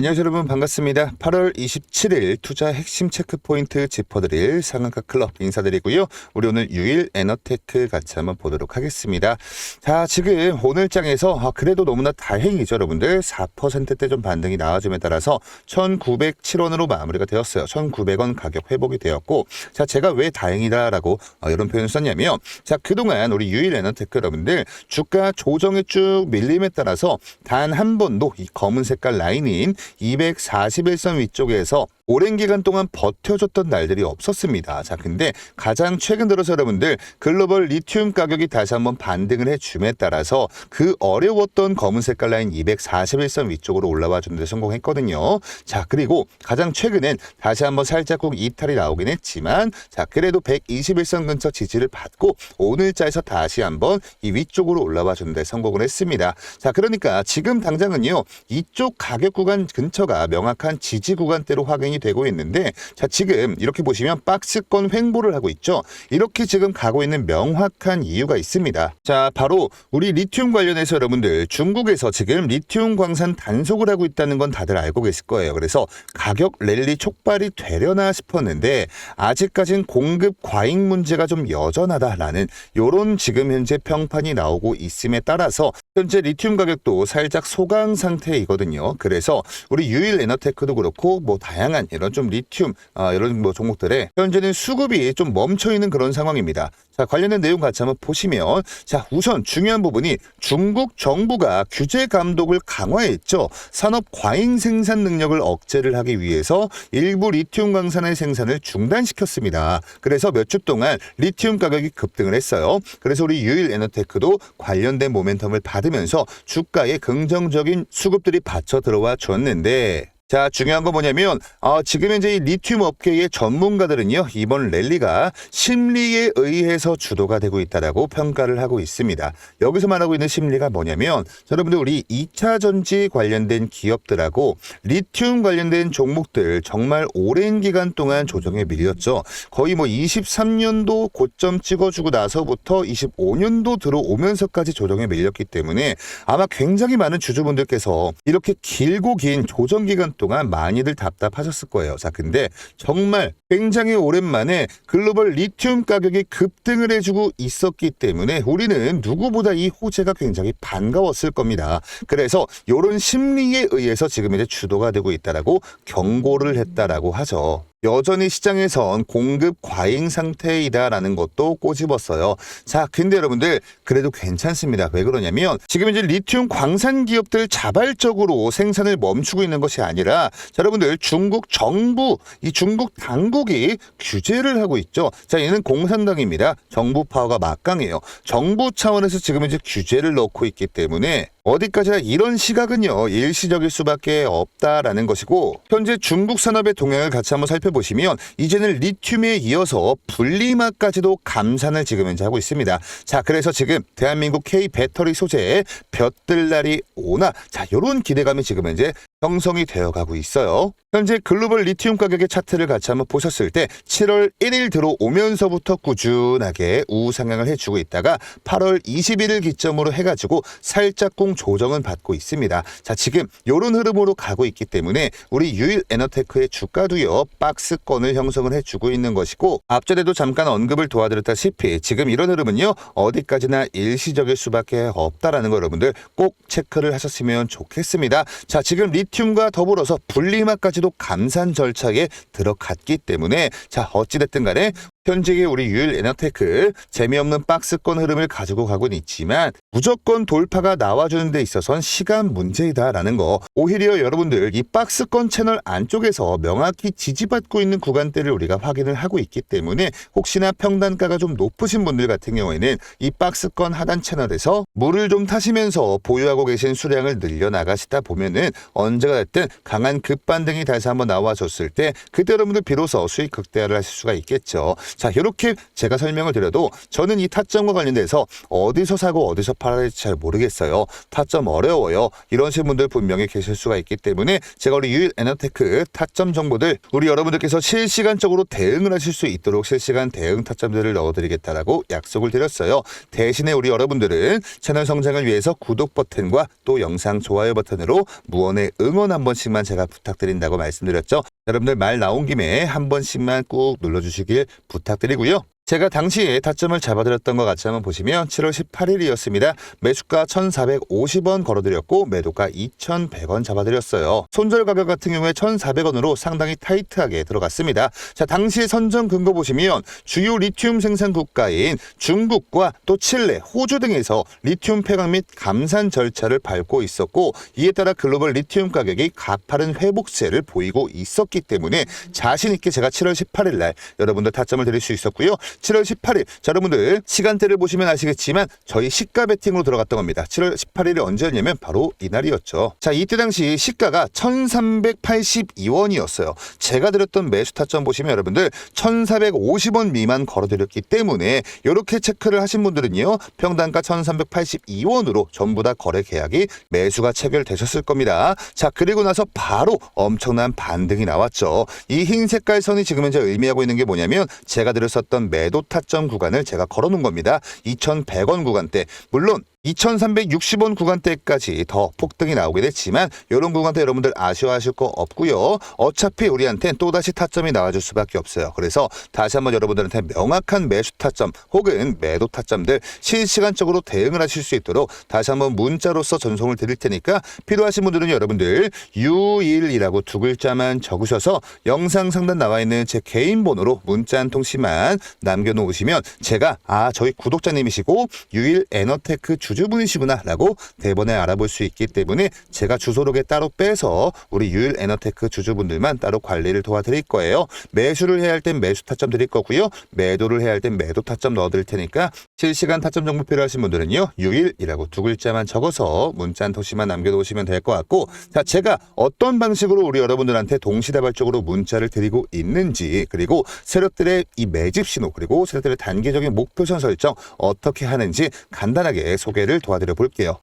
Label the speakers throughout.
Speaker 1: 안녕하세요 여러분 반갑습니다. 8월 27일 투자 핵심 체크 포인트 짚어드릴 상한가 클럽 인사드리고요. 우리 오늘 유일 에너테크 같이 한번 보도록 하겠습니다. 자 지금 오늘 장에서 아, 그래도 너무나 다행이죠 여러분들 4%대 좀 반등이 나와줌에 따라서 1907원으로 마무리가 되었어요. 1900원 가격 회복이 되었고 자 제가 왜 다행이다라고 어, 이런 표현을 썼냐면 자 그동안 우리 유일 에너테크 여러분들 주가 조정이 쭉 밀림에 따라서 단 한 번도 이 검은 색깔 라인인 241선 위쪽에서 오랜 기간 동안 버텨줬던 날들이 없었습니다. 자, 근데 가장 최근 들어서 여러분들 글로벌 리튬 가격이 다시 한번 반등을 해줌에 따라서 그 어려웠던 검은 색깔 라인 241선 위쪽으로 올라와 주는데 성공했거든요. 자, 그리고 가장 최근엔 다시 한번 살짝국 이탈이 나오긴 했지만 자, 그래도 121선 근처 지지를 받고 오늘자에서 다시 한번 이 위쪽으로 올라와 주는데 성공을 했습니다. 자, 그러니까 지금 당장은요. 이쪽 가격 구간 근처가 명확한 지지 구간대로 확인이 되고 있는데 자 지금 이렇게 보시면 박스권 횡보를 하고 있죠. 이렇게 지금 가고 있는 명확한 이유가 있습니다. 자 바로 우리 리튬 관련해서 여러분들 중국에서 지금 리튬 광산 단속을 하고 있다는 건 다들 알고 계실 거예요. 그래서 가격 랠리 촉발이 되려나 싶었는데 아직까진 공급 과잉 문제가 좀 여전하다라는 요런 지금 현재 평판이 나오고 있음에 따라서 현재 리튬 가격도 살짝 소강 상태이거든요. 그래서 우리 유일 에너테크도 그렇고 뭐 다양한 이런 좀 리튬 아, 이런 뭐 종목들에 현재는 수급이 좀 멈춰 있는 그런 상황입니다. 자, 관련된 내용 같이 한번 보시면 자, 우선 중요한 부분이 중국 정부가 규제 감독을 강화했죠. 산업 과잉 생산 능력을 억제를 하기 위해서 일부 리튬 광산의 생산을 중단시켰습니다. 그래서 몇 주 동안 리튬 가격이 급등을 했어요. 그래서 우리 유일 에너테크도 관련된 모멘텀을 받으면서 주가에 긍정적인 수급들이 받쳐 들어와 줬는데 했는데 자, 중요한 건 뭐냐면, 어, 지금 현재 이 리튬 업계의 전문가들은요, 이번 랠리가 심리에 의해서 주도가 되고 있다라고 평가를 하고 있습니다. 여기서 말하고 있는 심리가 뭐냐면, 자, 여러분들 우리 2차 전지 관련된 기업들하고 리튬 관련된 종목들 정말 오랜 기간 동안 조정에 밀렸죠. 거의 뭐 23년도 고점 찍어주고 나서부터 25년도 들어오면서까지 조정에 밀렸기 때문에 아마 굉장히 많은 주주분들께서 이렇게 길고 긴 조정 기간 동안 많이들 답답하셨을 거예요. 자, 근데 정말 굉장히 오랜만에 글로벌 리튬 가격이 급등을 해주고 있었기 때문에 우리는 누구보다 이 호재가 굉장히 반가웠을 겁니다. 그래서 이런 심리에 의해서 지금 이제 주도가 되고 있다라고 경고를 했다라고 하죠. 여전히 시장에선 공급 과잉 상태이다라는 것도 꼬집었어요. 자, 근데 여러분들 그래도 괜찮습니다. 왜 그러냐면 지금 이제 리튬 광산 기업들 자발적으로 생산을 멈추고 있는 것이 아니라 자, 여러분들 중국 정부 이 중국 당국이 규제를 하고 있죠. 자, 얘는 공산당입니다. 정부 파워가 막강해요. 정부 차원에서 지금 이제 규제를 넣고 있기 때문에 어디까지나 이런 시각은요 일시적일 수밖에 없다라는 것이고 현재 중국 산업의 동향을 같이 한번 살펴보시면 이제는 리튬에 이어서 분리막까지도 감산을 지금 현재 하고 있습니다. 자 그래서 지금 대한민국 K 배터리 소재에 볕들 날이 오나 자 이런 기대감이 지금 현재 형성이 되어가고 있어요. 현재 글로벌 리튬 가격의 차트를 같이 한번 보셨을 때 7월 1일 들어오면서부터 꾸준하게 우상향을 해주고 있다가 8월 21일 기점으로 해가지고 살짝공 조정은 받고 있습니다. 자 지금 이런 흐름으로 가고 있기 때문에 우리 유일 에너테크의 주가도요 박스권을 형성을 해주고 있는 것이고 앞전에도 잠깐 언급을 도와드렸다시피 지금 이런 흐름은요 어디까지나 일시적일 수밖에 없다라는 거 여러분들 꼭 체크를 하셨으면 좋겠습니다. 자 지금 리 튬과 더불어서 분리막까지도 감산 절차에 들어갔기 때문에 자 어찌됐든 간에 현재의 우리 유일 에너테크 재미없는 박스권 흐름을 가지고 가고는 있지만 무조건 돌파가 나와주는 데 있어선 시간 문제이다라는 거 오히려 여러분들 이 박스권 채널 안쪽에서 명확히 지지받고 있는 구간대를 우리가 확인을 하고 있기 때문에 혹시나 평단가가 좀 높으신 분들 같은 경우에는 이 박스권 하단 채널에서 물을 좀 타시면서 보유하고 계신 수량을 늘려나가시다 보면은 언제가 됐든 강한 급반등이 다시 한번 나와줬을 때 그때 여러분들 비로소 수익 극대화를 하실 수가 있겠죠. 자, 이렇게 제가 설명을 드려도 저는 이 타점과 관련돼서 어디서 사고 어디서 팔아야 될지 잘 모르겠어요. 타점 어려워요. 이러신 분들 분명히 계실 수가 있기 때문에 제가 우리 유일 에너테크 타점 정보들 우리 여러분들께서 실시간적으로 대응을 하실 수 있도록 실시간 대응 타점들을 넣어드리겠다라고 약속을 드렸어요. 대신에 우리 여러분들은 채널 성장을 위해서 구독 버튼과 또 영상 좋아요 버튼으로 무언의 응원 한 번씩만 제가 부탁드린다고 말씀드렸죠. 여러분들 말 나온 김에 한 번씩만 꾹 눌러주시길 부탁드리고요. 제가 당시에 타점을 잡아드렸던 것 같이 한번 보시면 7월 18일이었습니다. 매수가 1,450원 걸어드렸고 매도가 2,100원 잡아드렸어요. 손절 가격 같은 경우에 1,400원으로 상당히 타이트하게 들어갔습니다. 자, 당시 선정 근거 보시면 주요 리튬 생산 국가인 중국과 또 칠레, 호주 등에서 리튬 폐광 및 감산 절차를 밟고 있었고 이에 따라 글로벌 리튬 가격이 가파른 회복세를 보이고 있었기 때문에 자신 있게 제가 7월 18일 날 여러분들 타점을 드릴 수 있었고요. 7월 18일 자 여러분들 시간대를 보시면 아시겠지만 저희 시가 베팅으로 들어갔던 겁니다. 7월 18일이 언제였냐면 바로 이날이었죠. 자 이때 당시 시가가 1382원이었어요. 제가 드렸던 매수 타점 보시면 여러분들 1450원 미만 걸어드렸기 때문에 이렇게 체크를 하신 분들은요 평단가 1382원으로 전부 다 거래 계약이 매수가 체결되셨을 겁니다. 자 그리고 나서 바로 엄청난 반등이 나왔죠. 이 흰 색깔 선이 지금 현재 의미하고 있는 게 뭐냐면 제가 드렸었던 매도 타점 구간을 제가 걸어놓은 겁니다. 2,100원 구간대. 물론 2,360원 구간대까지 더 폭등이 나오게 됐지만 이런 구간대 여러분들 아쉬워하실 거 없고요. 어차피 우리한테 또다시 타점이 나와줄 수밖에 없어요. 그래서 다시 한번 여러분들한테 명확한 매수 타점 혹은 매도 타점들 실시간적으로 대응을 하실 수 있도록 다시 한번 문자로서 전송을 드릴 테니까 필요하신 분들은 여러분들 유일이라고 두 글자만 적으셔서 영상 상단 나와 있는 제 개인 번호로 문자 한 통씩만 남겨놓으시면 제가 아 저희 구독자님이시고 유일 에너테크 주 주분이시구나 라고 대본에 알아볼 수 있기 때문에 제가 주소록에 따로 빼서 우리 유일 에너테크 주주분들만 따로 관리를 도와드릴 거예요. 매수를 해야 할 땐 매수 타점 드릴 거고요. 매도를 해야 할 땐 매도 타점 넣어드릴 테니까 실시간 타점 정보 필요하신 분들은요. 유일이라고 두 글자만 적어서 문자 한 통씩만 남겨놓으시면 될 것 같고 자 제가 어떤 방식으로 우리 여러분들한테 동시다발적으로 문자를 드리고 있는지 그리고 세력들의 이 매집 신호 그리고 세력들의 단계적인 목표선 설정 어떻게 하는지 간단하게 소개 를 도와드려 볼게요.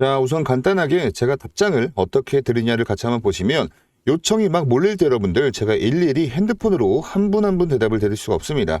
Speaker 1: 자, 우선 간단하게 제가 답장을 어떻게 드리냐를 같이 한번 보시면 요청이 막 몰릴 때 여러분들 제가 일일이 핸드폰으로 한 분 한 분 대답을 드릴 수가 없습니다.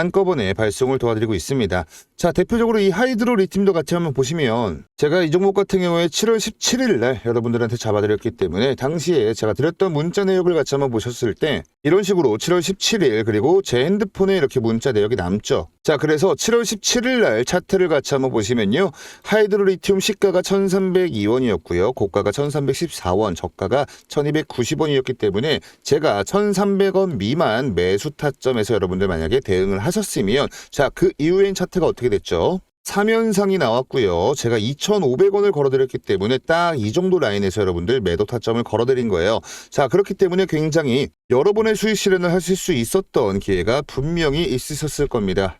Speaker 1: 한꺼번에 발송을 도와드리고 있습니다. 자, 대표적으로 이 하이드로 리튬도 같이 한번 보시면 제가 이 종목 같은 경우에 7월 17일 날 여러분들한테 잡아드렸기 때문에 당시에 제가 드렸던 문자 내역을 같이 한번 보셨을 때 이런 식으로 7월 17일 그리고 제 핸드폰에 이렇게 문자 내역이 남죠. 자, 그래서 7월 17일 날 차트를 같이 한번 보시면요. 하이드로 리튬 시가가 1,302원이었고요. 고가가 1,314원, 저가가 1,290원이었기 때문에 제가 1,300원 미만 매수 타점에서 여러분들 만약에 대응을 하셨으면 자, 그 이후엔 차트가 어떻게 됐죠? 3연상이 나왔고요. 제가 2,500원을 걸어드렸기 때문에 딱 이 정도 라인에서 여러분들 매도 타점을 걸어드린 거예요. 자, 그렇기 때문에 굉장히 여러분의 수익 실현을 하실 수 있었던 기회가 분명히 있으셨을 겁니다.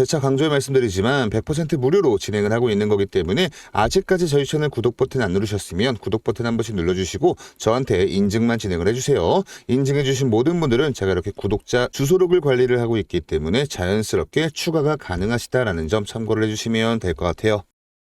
Speaker 1: 재차 강조해 말씀드리지만 100% 무료로 진행을 하고 있는 거기 때문에 아직까지 저희 채널 구독 버튼 안 누르셨으면 구독 버튼 한 번씩 눌러주시고 저한테 인증만 진행을 해주세요. 인증해주신 모든 분들은 제가 이렇게 구독자 주소록을 관리를 하고 있기 때문에 자연스럽게 추가가 가능하시다라는 점 참고를 해주시면 될 것 같아요.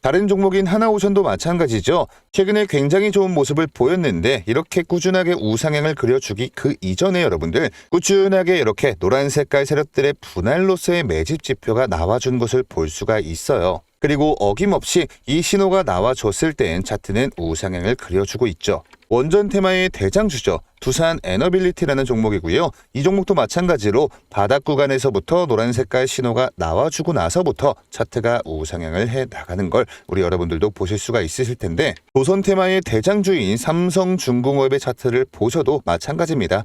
Speaker 1: 다른 종목인 하나오션도 마찬가지죠. 최근에 굉장히 좋은 모습을 보였는데 이렇게 꾸준하게 우상향을 그려주기 그 이전에 여러분들 꾸준하게 이렇게 노란 색깔 세력들의 분할로서의 매집 지표가 나와준 것을 볼 수가 있어요. 그리고 어김없이 이 신호가 나와줬을 땐 차트는 우상향을 그려주고 있죠. 원전 테마의 대장주죠. 두산 에너빌리티라는 종목이고요. 이 종목도 마찬가지로 바닥 구간에서부터 노란 색깔 신호가 나와주고 나서부터 차트가 우상향을 해 나가는 걸 우리 여러분들도 보실 수가 있으실 텐데 조선 테마의 대장주인 삼성중공업의 차트를 보셔도 마찬가지입니다.